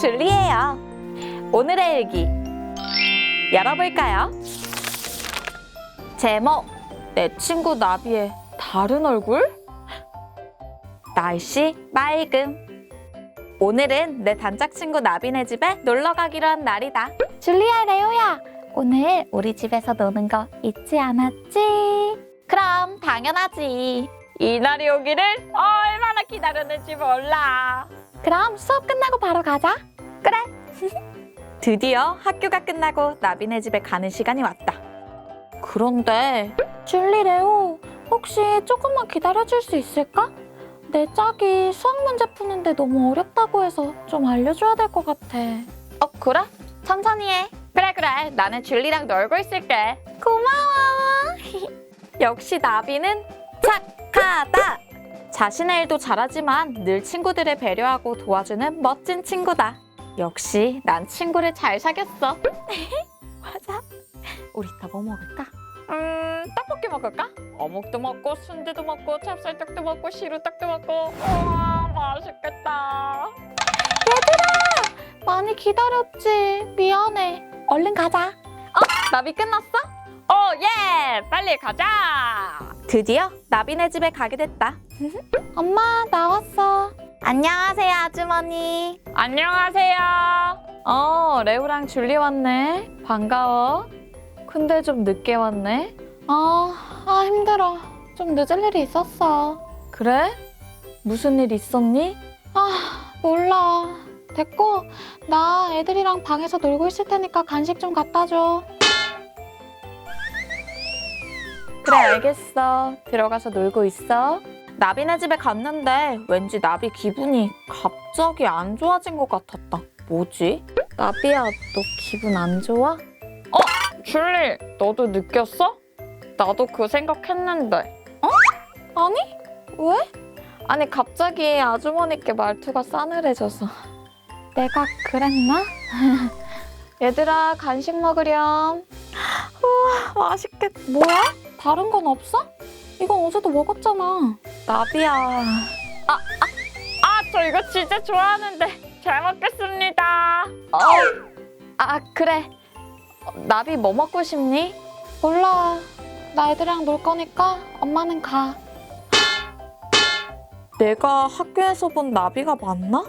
줄리예요. 오늘의 일기 열어볼까요? 제목 내 친구 나비의 다른 얼굴? 날씨 맑음 오늘은 내 단짝 친구 나비네 집에 놀러 가기로 한 날이다. 줄리아 레오야, 오늘 우리 집에서 노는 거 잊지 않았지? 그럼 당연하지. 이 날이 오기를 얼마나 기다렸는지 몰라. 그럼 수업 끝나고 바로 가자. 그래. 드디어 학교가 끝나고 나비네 집에 가는 시간이 왔다. 그런데 줄리 레오, 혹시 조금만 기다려줄 수 있을까? 내 짝이 수학 문제 푸는데 너무 어렵다고 해서 좀 알려줘야 될 것 같아. 어, 그래? 천천히 해. 그래, 그래. 나는 줄리랑 놀고 있을게. 고마워. 역시 나비는 착하다. 자신의 일도 잘하지만 늘 친구들을 배려하고 도와주는 멋진 친구다. 역시 난 친구를 잘 사귀었어. 맞아. 우리 이따 뭐 먹을까? 음, 떡볶이 먹을까? 어묵도 먹고 순대도 먹고 찹쌀떡도 먹고 시루떡도 먹고 우와 맛있겠다 얘들아 많이 기다렸지 미안해 얼른 가자 어? 나비 끝났어? 오 예 빨리 가자 드디어 나비네 집에 가게 됐다 엄마 나왔어 안녕하세요 아주머니 안녕하세요 어 레오랑 줄리 왔네 반가워 근데 좀 늦게 왔네 아, 아 힘들어. 좀 늦을 일이 있었어. 그래? 무슨 일 있었니? 아, 몰라. 됐고, 나 애들이랑 방에서 놀고 있을 테니까 간식 좀 갖다 줘. 그래, 알겠어. 들어가서 놀고 있어. 나비네 집에 갔는데 왠지 나비 기분이 갑자기 안 좋아진 것 같았다. 뭐지? 나비야, 너 기분 안 좋아? 어? 줄리, 너도 느꼈어? 나도 그 생각했는데. 어? 아니? 왜? 아니 갑자기 아주머니께 말투가 싸늘해져서. 내가 그랬나? 얘들아 간식 먹으렴. 우와 맛있겠. 뭐야? 다른 건 없어? 이건 어제도 먹었잖아. 나비야. 아, 아, 아, 저 이거 진짜 좋아하는데 잘 먹겠습니다. 어, 아 그래. 나비 뭐 먹고 싶니? 몰라. 나 애들이랑 놀 거니까 엄마는 가. 내가 학교에서 본 나비가 맞나?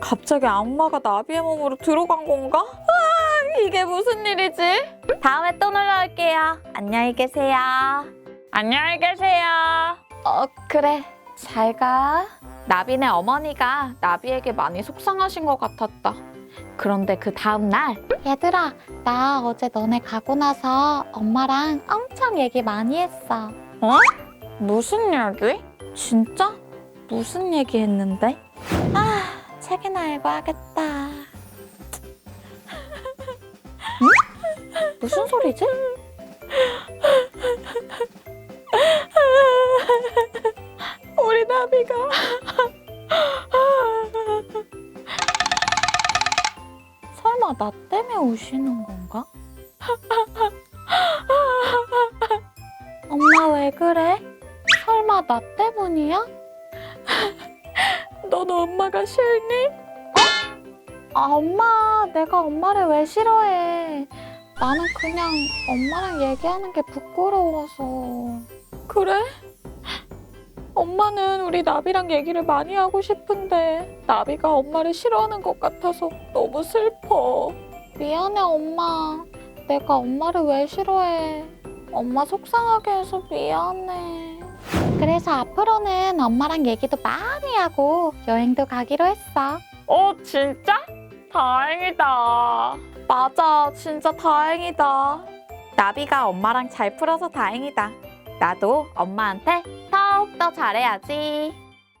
갑자기 악마가 나비의 몸으로 들어간 건가? 아, 이게 무슨 일이지? 다음에 또 놀러 올게요. 안녕히 계세요. 안녕히 계세요. 어, 그래. 잘 가. 나비네 어머니가 나비에게 많이 속상하신 것 같았다. 그런데 그 다음 날 얘들아 나 어제 너네 가고 나서 엄마랑 엄청 얘기 많이 했어 어? 무슨 얘기? 진짜? 무슨 얘기 했는데? 아 책이나 읽어야겠다 응? 무슨 소리지? 나비가 설마 나 때문에 우시는 건가? 엄마 왜 그래? 설마 나 때문이야? 너도 엄마가 싫니? 어? 아 엄마 내가 엄마를 왜 싫어해 나는 그냥 엄마랑 얘기하는 게 부끄러워서 그래? 엄마는 우리 나비랑 얘기를 많이 하고 싶은데 나비가 엄마를 싫어하는 것 같아서 너무 슬퍼. 미안해 엄마. 내가 엄마를 왜 싫어해? 엄마 속상하게 해서 미안해. 그래서 앞으로는 엄마랑 얘기도 많이 하고 여행도 가기로 했어. 어 진짜? 다행이다. 맞아 진짜 다행이다. 나비가 엄마랑 잘 풀어서 다행이다. 나도 엄마한테 더욱더 잘해야지.